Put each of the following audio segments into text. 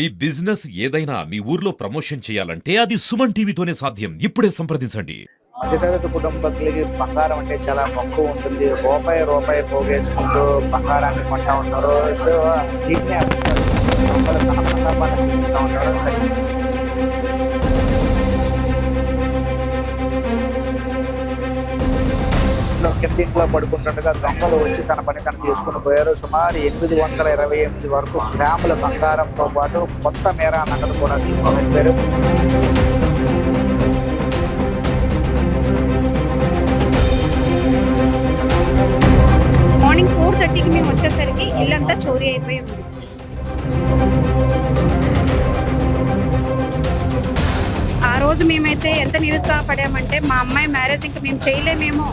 ఈ బిజినెస్ ఏదైనా మీ ఊర్లో ప్రమోషన్ చేయాలంటే అది సుమన్ టీవీతోనే సాధ్యం. ఇప్పుడే సంప్రదించండి. మధ్యతరగతి కుటుంబకులకి బంగారం అంటే చాలా మక్కువ ఉంటుంది. రూపాయి రూపాయి పోగేసుకుంటూ బంగారాన్ని కొంటా ఉంటారు. సో దీన్ని తన ఉంటారు. సరే. కిందింట్లో కింద ఇంట్లో పడుకుంటుండగా దొంగలు వచ్చి తన పని తను చేసుకుని పోయారు. సుమారు ఎనిమిది వందల ఇరవై ఎనిమిది వరకు గ్రాముల బంగారంతో పాటు కొత్త మేర నగదు కూడా తీసుకొని వెళ్ళారు మార్నింగ్ ఫోర్ థర్టీకి మేము వచ్చేసరికి ఇల్లంతా చోరీ అయిపోయి ఉంది. ఆ రోజు మేమైతే ఎంత నిరుత్సాహపడామంటే మా అమ్మాయి మ్యారేజ్ ఇంకా మేము చేయలేమేమో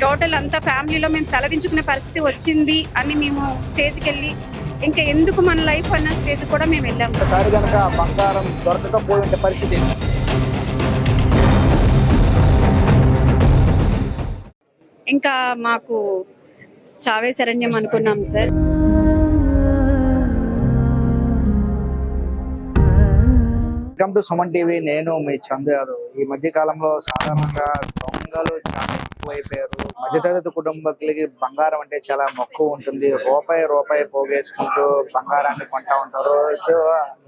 టోటల్ అంతా ఫ్యామిలీలో మేము తలదించుకునే పరిస్థితి వచ్చింది అని మేము స్టేజ్కి వెళ్ళి ఇంకా ఎందుకు మన లైఫ్ అన్న స్టేజ్ కూడా మేము ఒకసారి కనుక బంగారం దొరకకపోయి పరిస్థితి ఇంకా మాకు చావే శరణ్యం అనుకున్నాం sir. Welcome to Suman TV నేను మీ చందు యాదవ్. ఈ మధ్య కాలంలో సాధారణంగా దొంగలు చాలా ఎక్కువైపోయారు మధ్యతరగతి కుటుంబకులకి బంగారం అంటే చాలా మక్కువ ఉంటుంది. రూపాయి రూపాయి పోగేసుకుంటూ బంగారాన్ని కొంటా ఉంటారు. సో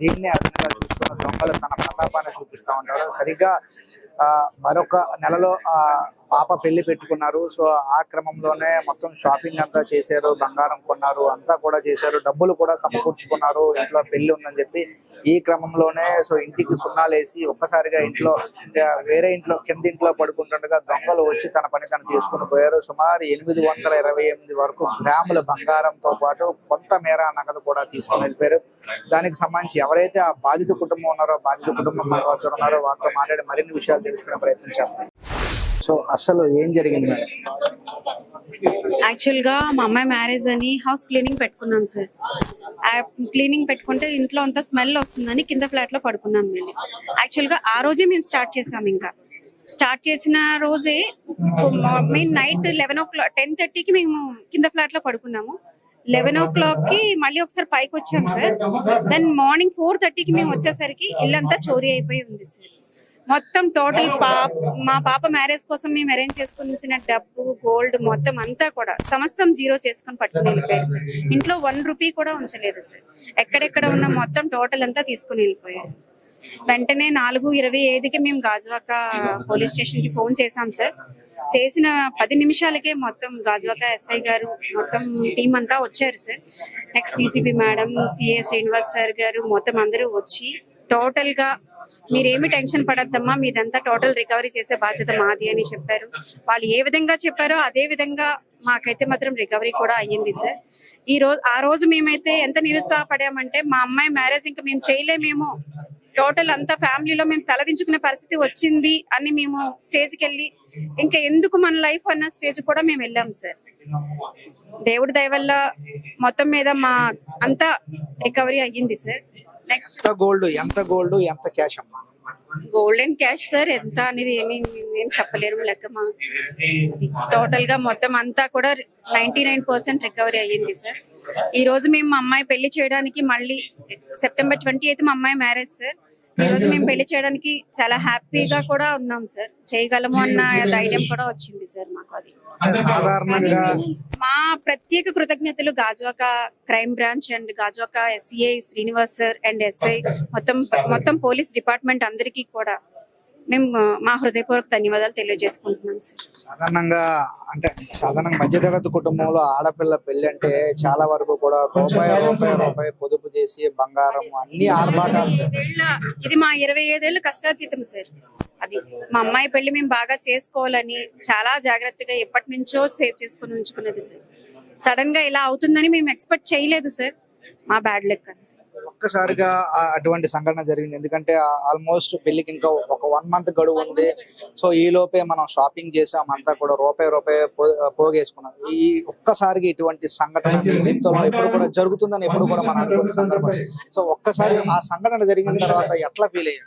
దీన్ని అదనంగా చూస్తున్న దొంగలు తన ప్రతాపాన్ని చూపిస్తా ఉంటారు. సరిగ్గా మరొక నెలలో ఆ పాప పెళ్ళి పెట్టుకున్నారు. సో ఆ క్రమంలోనే మొత్తం షాపింగ్ అంతా చేశారు బంగారం కొన్నారు అంతా కూడా చేశారు. డబ్బులు కూడా సమకూర్చుకున్నారు. ఇంట్లో పెళ్ళి ఉందని చెప్పి ఈ క్రమంలోనే సో ఇంటికి సున్నాలేసి ఒక్కసారిగా ఇంట్లో వేరే ఇంట్లో కింద ఇంట్లో పడుకుంటుండగా దొంగలు వచ్చి తన పని తను చేసుకుని పోయారు. సుమారు ఎనిమిది వందల ఇరవై ఎనిమిది వరకు గ్రాముల బంగారంతో పాటు కొంత మేర నగదు కూడా తీసుకొని వెళ్ళిపోయారు. దానికి సంబంధించి ఎవరైతే ఆ బాధిత కుటుంబం ఉన్నారో బాధిత కుటుంబం మన వద్ద ఉన్నారో వారితో మాట్లాడి మరిన్ని విషయాలు తెలుసుకునే ప్రయత్నించాం సో అసలు ఏం జరిగింది మేడం? యాక్చువల్గా మా అమ్మాయి మ్యారేజ్ అని హౌస్ క్లీనింగ్ పెట్టుకున్నాం సార్. క్లీనింగ్ పెట్టుకుంటే ఇంట్లో అంతా స్మెల్ వస్తుందని కింద ఫ్లాట్లో పడుకున్నాం మేము. యాక్చువల్గా ఆ రోజే మేము స్టార్ట్ చేసాం ఇంకా. స్టార్ట్ చేసిన రోజే మేము night eleven o'clock ten థర్టీకి మేము కింద ఫ్లాట్లో పడుకున్నాము. లెవెన్ ఓ క్లాక్కి మళ్ళీ ఒకసారి పైకి వచ్చాం సార్. దెన్ మార్నింగ్ ఫోర్ థర్టీకి మేము వచ్చేసరికి ఇల్లంతా చోరీ అయిపోయి ఉంది సార్. మొత్తం టోటల్ పాప మా పాప మ్యారేజ్ కోసం మేము అరేంజ్ చేసుకుని డబ్బు గోల్డ్ మొత్తం అంతా కూడా సమస్తం జీరో చేసుకుని పట్టుకుని వెళ్ళిపోయారు సార్. ఇంట్లో వన్ రూపీ కూడా ఉంచలేదు సార్. ఎక్కడెక్కడ ఉన్న మొత్తం టోటల్ అంతా తీసుకుని వెళ్ళిపోయారు. వెంటనే నాలుగు ఇరవై ఐదుకి మేము గాజువాక పోలీస్ స్టేషన్కి ఫోన్ చేశాం సార్. చేసిన పది నిమిషాలకే మొత్తం గాజువాక ఎస్ఐ గారు మొత్తం టీం అంతా వచ్చారు sir. Next DCP madam C Srinivas sir గారు మొత్తం అందరూ వచ్చి టోటల్గా మీరేమి టెన్షన్ పడద్దమ్మా మీదంతా టోటల్ రికవరీ చేసే బాధ్యత మాది అని చెప్పారు. వాళ్ళు ఏ విధంగా చెప్పారో అదే విధంగా మాకైతే మాత్రం రికవరీ కూడా అయ్యింది సార్. ఈ రోజు ఆ రోజు మేమైతే ఎంత నిరుత్సాహపడామంటే మా అమ్మాయి మ్యారేజ్ ఇంకా మేము చేయలేమేమో. టోటల్ అంతా ఫ్యామిలీలో మేము తలదించుకునే పరిస్థితి వచ్చింది అని మేము స్టేజ్కి వెళ్ళి ఇంకా ఎందుకు మన లైఫ్ అన్న స్టేజ్ కూడా మేము వెళ్ళాం సార్. దేవుడి దయ వల్ల మొత్తం మీద మా అంతా రికవరీ అయ్యింది సార్. నెక్స్ట్ ఎంత గోల్డ్ ఎంత గోల్డ్ ఎంత క్యాష్ అమ్మా? గోల్డ్ అండ్ క్యాష్ సార్ ఎంత అనేది ఏమి ఏం చెప్పలేరు లెక్క మా. టోటల్గా మొత్తం అంతా కూడా నైన్టీ నైన్ పర్సెంట్ రికవరీ అయ్యింది సార్ ఈ రోజు మేము మా అమ్మాయి పెళ్ళి చేయడానికి మళ్ళీ సెప్టెంబర్ ట్వంటీ ఎయిత్ మా అమ్మాయి మ్యారేజ్ సార్ ఈ రోజు మేము పెళ్ళి చేయడానికి చాలా హ్యాపీగా కూడా ఉన్నాం సార్. చేయగలము అన్న ధైర్యం కూడా వచ్చింది సార్ మాకు అది. సాధారణంగా మా ప్రత్యేక కృతజ్ఞతలు Gajuwaka crime branch and Gajuwaka SI Srinivas sir and SI మొత్తం మొత్తం పోలీస్ డిపార్ట్మెంట్ అందరికీ కూడా. మేము మా హృదయపూర్వక ధన్యవాదాలు తెలియజేసుకుంటున్నాం సార్. సాధారణంగా అంటే సాధారణంగా మధ్యతరగతి కుటుంబంలో ఆడపిల్ల పెళ్ళి అంటే చాలా వరకు కూడా రూపాయి రూపాయి రూపాయి పొదుపు చేసి బంగారం అన్ని ఆర్భాటాలు. ఇది మా ఇరవై ఐదేళ్ళ కష్టార్జితం సార్. అది మా అమ్మాయి పెళ్ళి మేము బాగా చేసుకోవాలని చాలా జాగ్రత్తగా ఎప్పటి నుంచో సేవ్ చేసుకుని ఉంచుకున్నది సార్. సడన్గా ఇలా అవుతుందని మేము ఎక్స్పెక్ట్ చేయలేదు సార్. మా బ్యాడ్ లెక్క ఒక్కసారిగా అటువంటి సంఘటన జరిగింది. ఎందుకంటే ఆల్మోస్ట్ పెళ్ళికి ఇంకా ఒక వన్ మంత్ గడువు ఉంది. సో ఈ లోపే మనం షాపింగ్ చేసాం. అంతా కూడా రూపాయి రూపాయి పోగేసుకున్నాం. ఈ ఒక్కసారిగా ఇటువంటి సంఘటన జీవితంలో ఎప్పుడు కూడా జరుగుతుందని ఎప్పుడు కూడా మనం అనుకునే సందర్భం. సో ఒక్కసారి ఆ సంఘటన జరిగిన తర్వాత ఎట్లా ఫీల్ అయ్యారు?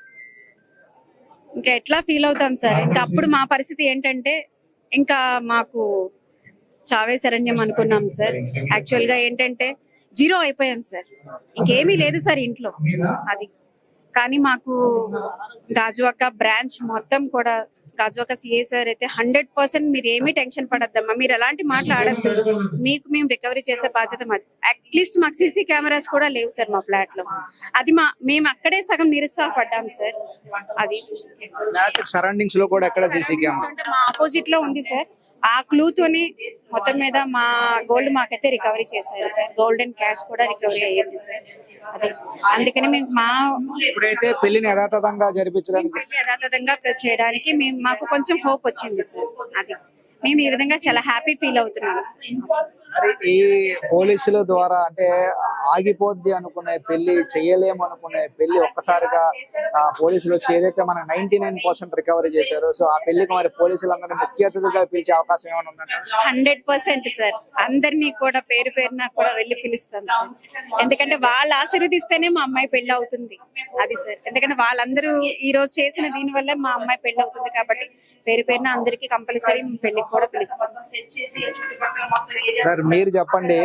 ఇంకా ఎట్లా ఫీల్ అవుతాం సార్? ఇంకా అప్పుడు మా పరిస్థితి ఏంటంటే ఇంకా మాకు చావే శరణ్యం అనుకున్నాం సార్. యాక్చువల్గా ఏంటంటే జీరో అయిపోయాను సార్. ఇంకేమీ లేదు సార్ ఇంట్లో. అది. కానీ మాకు గాజువాక బ్రాంచ్ మొత్తం కూడా గాజువాక సిఏ సార్ అయితే హండ్రెడ్ పర్సెంట్ మీరు ఏమీ టెన్షన్ పడద్దమ్మా. మీరు ఎలాంటి మాటలు ఆడద్దు. మీకు మేము రికవరీ చేసే బాధ్యత మాది. అట్లీస్ట్ మాకు సీసీ కెమెరాస్ కూడా లేవు సార్ మా ఫ్లాట్లో. అది మా మేము అక్కడే సగం నిరుత్సాహపడ్డాం సార్ అది. సరౌండింగ్స్లో కూడా ఎక్కడ సీసీ కెమెరా మా ఆపోజిట్లో ఉంది సార్ ఆ క్లూ తోనే మొత్తం మీద మా గోల్డ్ మాకైతే రికవరీ చేశారు సార్ గోల్డ్ అండ్ క్యాష్ కూడా రికవరీ అయ్యింది సార్ అది. అందుకని మేము మా ఇప్పుడైతే పెళ్ళిని యథాతథంగా జరిపించడానికి యథాతథంగా చేయడానికి మేము మాకు కొంచెం హోప్ వచ్చింది సార్. అది. మేము ఈ విధంగా చాలా హ్యాపీ ఫీల్ అవుతున్నాం సార్. మరి ఈ పోలీసుల ద్వారా అంటే ఆగిపోద్ది అనుకునే పెళ్ళి చేయలేము అనుకునే పెళ్ళి ఒక్కసారిగా ఆ, పోలీసులు వచ్చి ఏదైతే మన నైన్టీ నైన్ పర్సెంట్ రికవరీ చేశారో సో ఆ పెళ్ళికి మరి పోలీసులందరినీ ముఖ్య అతిథిగా పిలిచే అవకాశం ఏమైనా ఉందంటే? Hundred percent sir. అందరినీ కూడా పేరు పేరున కూడా వెళ్ళి పిలుస్తాం సార్. ఎందుకంటే వాళ్ళు ఆశీర్వదిస్తేనే మా అమ్మాయి పెళ్ళి అవుతుంది. అది సార్. ఎందుకంటే వాళ్ళందరూ ఈ రోజు చేసిన దీని వల్ల మా అమ్మాయి పెళ్ళి అవుతుంది కాబట్టి పేరు పేరున అందరికి కంపల్సరీ పెళ్ళికి కూడా పిలుస్తాం సార్. మీరు చెప్పండి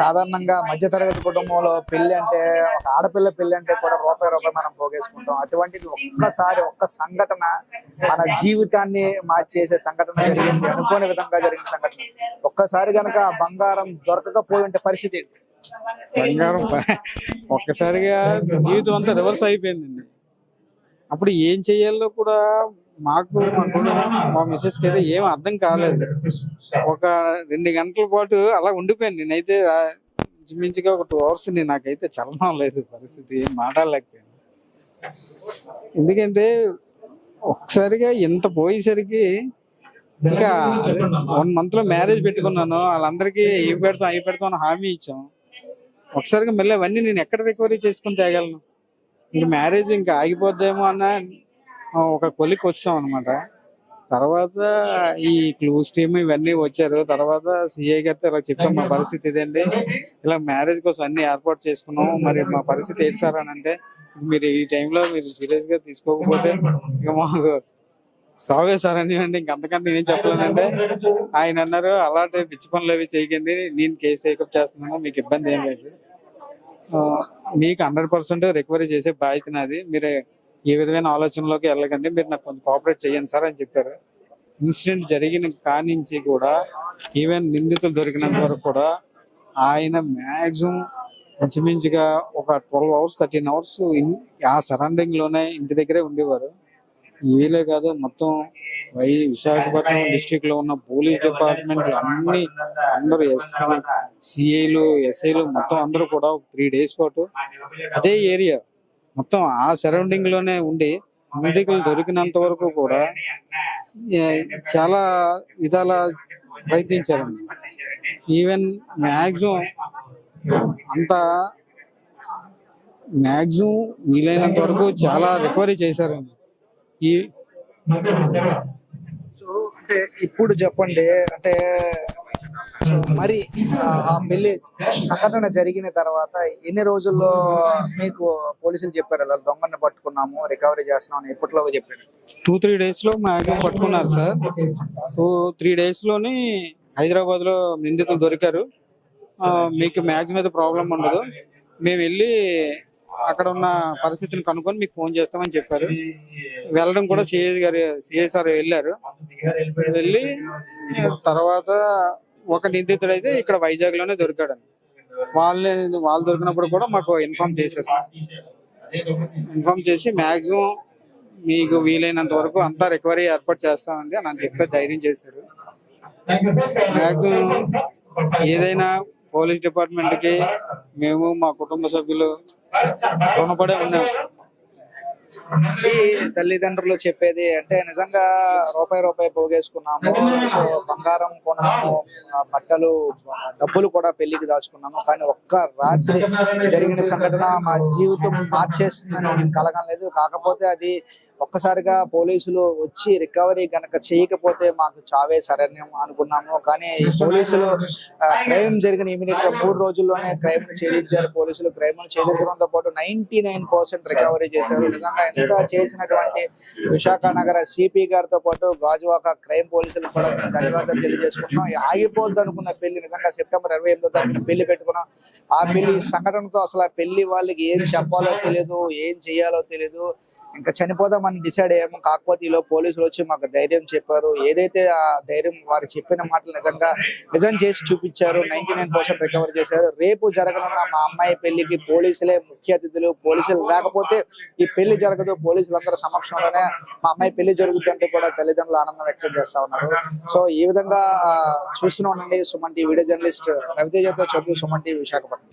సాధారణంగా మధ్యతరగతి కుటుంబంలో పెళ్ళి అంటే ఒక ఆడపిల్ల పెళ్ళి అంటే కూడా రూపాయి రూపాయి మనం పోగేసుకుంటాం. అటువంటిది ఒక్కసారి ఒక్క సంఘటన మన జీవితాన్ని మార్చేసే సంఘటన జరిగింది అనుకోని విధంగా జరిగిన సంఘటన. ఒక్కసారి గనక బంగారం దొరకకపోయి ఉంటే పరిస్థితి ఏంటి? బంగారం ఒక్కసారిగా జీవితం అంతా రివర్స్ అయిపోయిందండి. అప్పుడు ఏం చెయ్యాలో కూడా మాకు మా మా మిస్సెస్కి అయితే ఏం అర్థం కాలేదు. ఒక రెండు గంటల పాటు అలా ఉండిపోయాను. నేనైతే ఆ ఒక టూ అవర్స్ నాకైతే చలనం లేదు. పరిస్థితి ఏం మాట్లాడలేకపోయాను. ఎందుకంటే ఒకసారిగా ఇంత పోయేసరికి ఇంకా వన్ మంత్లో మ్యారేజ్ పెట్టుకున్నాను. వాళ్ళందరికీ ఇవి పెడతాం అవి పెడతాం అని హామీ ఇచ్చాం. ఒకసారిగా మళ్ళీ అవన్నీ నేను ఎక్కడ రికవరీ చేసుకుని తేగలను? ఇంక మ్యారేజ్ ఇంకా ఆగిపోద్దేమో అన్న ఒక కొలికి వచ్చాం అనమాట తర్వాత ఈ క్లూస్ టీమ్ ఇవన్నీ వచ్చారు. తర్వాత సిఐ గారితో ఇలా చెప్పాం మా పరిస్థితి ఇదండి. ఇలా మ్యారేజ్ కోసం అన్ని ఏర్పాటు చేసుకున్నాం. మరి మా పరిస్థితి ఏంటి సార్? అని అంటే మీరు ఈ టైంలో మీరు సీరియస్గా తీసుకోకపోతే ఇక మాకు సాగే సార్ అని అంటే ఇంకంతకంటే నేనేం చెప్పలేదంటే ఆయన అన్నారు అలాంటి పిచ్చి పనులు అవి చేయకండి. నేను కేసు టేకప్ చేస్తున్నాను. మీకు ఇబ్బంది ఏం లేదు. మీకు హండ్రెడ్ పర్సెంట్ రికవరీ చేసే బాధ్యత నాది. మీరు ఈ విధమైన ఆలోచనలోకి వెళ్ళకండి. మీరు నాకు కొంచెం కోఆపరేట్ చేయండి సార్ అని చెప్పారు. ఇన్సిడెంట్ జరిగిన కానించి కూడా ఈవెన్ నిందితులు దొరికినంత వరకు కూడా ఆయన మ్యాక్సిమం ఇంచుమించుగా ఒక ట్వెల్వ్ అవర్స్ థర్టీన్ అవర్స్ ఆ సరౌండింగ్లోనే ఇంటి దగ్గరే ఉండేవారు. వీలే కాదు మొత్తం వై విశాఖపట్నం డిస్ట్రిక్ట్లో ఉన్న పోలీస్ డిపార్ట్మెంట్ అన్ని అందరూ ఎస్ఐ సిఐలు ఎస్ఐలు మొత్తం అందరూ కూడా ఒక త్రీ డేస్ పాటు అదే ఏరియా మొత్తం ఆ సరౌండింగ్లోనే ఉండి నిందితులు దొరికినంత వరకు కూడా చాలా విధాల ప్రయత్నించారు. ఈవెన్ మ్యాక్సిమం అంత మ్యాక్సిమం వీలైనంత వరకు చాలా రికవరీ చేశారండి ఈ సో అంటే ఇప్పుడు చెప్పండి అంటే సో మరి ఆ- పెళ్ళి సంఘటన జరిగిన తర్వాత ఎన్ని రోజుల్లో మీకు పోలీసులు చెప్పారు? అలా దొంగని పట్టుకున్నాము రికవరీ చేస్తున్నాం అని ఎప్పటిలో చెప్పారు? టూ త్రీ డేస్లో మ్యాక్సిమం పట్టుకున్నారు సార్. టూ త్రీ డేస్లోని హైదరాబాద్లో నిందితులు దొరికారు. మీకు మ్యాక్సిమం అయితే ప్రాబ్లం ఉండదు. మేము వెళ్ళి అక్కడ ఉన్న పరిస్థితిని కనుక్కొని మీకు ఫోన్ చేస్తామని చెప్పారు. వెళ్ళడం కూడా సిఐ గారు సిఐ సార్ వెళ్ళారు. వెళ్ళి తర్వాత ఒక నిందితుడు అయితే ఇక్కడ వైజాగ్లోనే దొరికాడు వాళ్ళని వాళ్ళు దొరికినప్పుడు కూడా మాకు ఇన్ఫార్మ్ చేశారు. ఇన్ఫార్మ్ చేసి మాక్సిమం మీకు వీలైనంత వరకు అంతా రికవరీ ఏర్పాటు చేస్తామండి అని చెప్తే ధైర్యం చేశారు. మాక్సిమం ఏదైనా పోలీస్ డిపార్ట్మెంట్కి మేము మా కుటుంబ సభ్యులు రుణపడే ఉన్నాం. సార్. ఈ తల్లిదండ్రులు చెప్పేది అంటే నిజంగా రూపాయి రూపాయి పోగేసుకున్నాము సో బంగారం కొన్నాము బట్టలు డబ్బులు కూడా పెళ్ళికి దాచుకున్నాము. కానీ ఒక్క రాత్రి జరిగిన సంఘటన మా జీవితం మార్చేస్తుందని నేను కలగలేదు కాకపోతే అది ఒక్కసారిగా పోలీసులు వచ్చి రికవరీ గనక చేయకపోతే మాకు చావే శరణ్యం అనుకున్నాము. కానీ పోలీసులు క్రైమ్ జరిగిన ఇమీడియట్గా మూడు రోజుల్లోనే క్రైమ్ను ఛేదించారు పోలీసులు. క్రైమ్ను ఛేదించడంతో పాటు నైన్టీ నైన్ పర్సెంట్ రికవరీ చేశారు. నిజంగా ఎంత చేసినటువంటి విశాఖ నగర సిపి గారితో పాటు గాజువాక క్రైమ్ పోలీసులు కూడా మేము ధన్యవాదాలు తెలియజేసుకుంటున్నాం. ఆగిపోద్దు అనుకున్న పెళ్ళి నిజంగా సెప్టెంబర్ ఇరవై ఎనిమిదో తారీఖున పెళ్ళి పెట్టుకున్నాం. ఆ పెళ్ళి సంఘటనతో అసలు ఆ పెళ్ళి వాళ్ళకి ఏం చెప్పాలో తెలియదు ఏం చేయాలో తెలియదు ఇంకా చనిపోదామని డిసైడ్ అయ్యాము. కాకపోతే ఈలో పోలీసులు వచ్చి మాకు ధైర్యం చెప్పారు. ఏదైతే ఆ ధైర్యం వారు చెప్పిన మాటలు నిజంగా నిజం చేసి చూపించారు నైన్టీ నైన్ పర్సెంట్ రికవర్ చేశారు. రేపు జరగనున్న మా అమ్మాయి పెళ్ళికి పోలీసులే ముఖ్య అతిథులు పోలీసులు లేకపోతే ఈ పెళ్ళి జరగదు. పోలీసులందరూ సమక్షంలోనే మా అమ్మాయి పెళ్ళి జరుగుతుందంటే కూడా తల్లిదండ్రులు ఆనందం వ్యక్తం చేస్తా ఉన్నారు. సో ఈ విధంగా చూస్తున్నాం చూస్తూనే ఉండండి సుమన్ వీడియో జర్నలిస్ట్ రవితేజతో చదువు సుమన్ విశాఖపట్నం.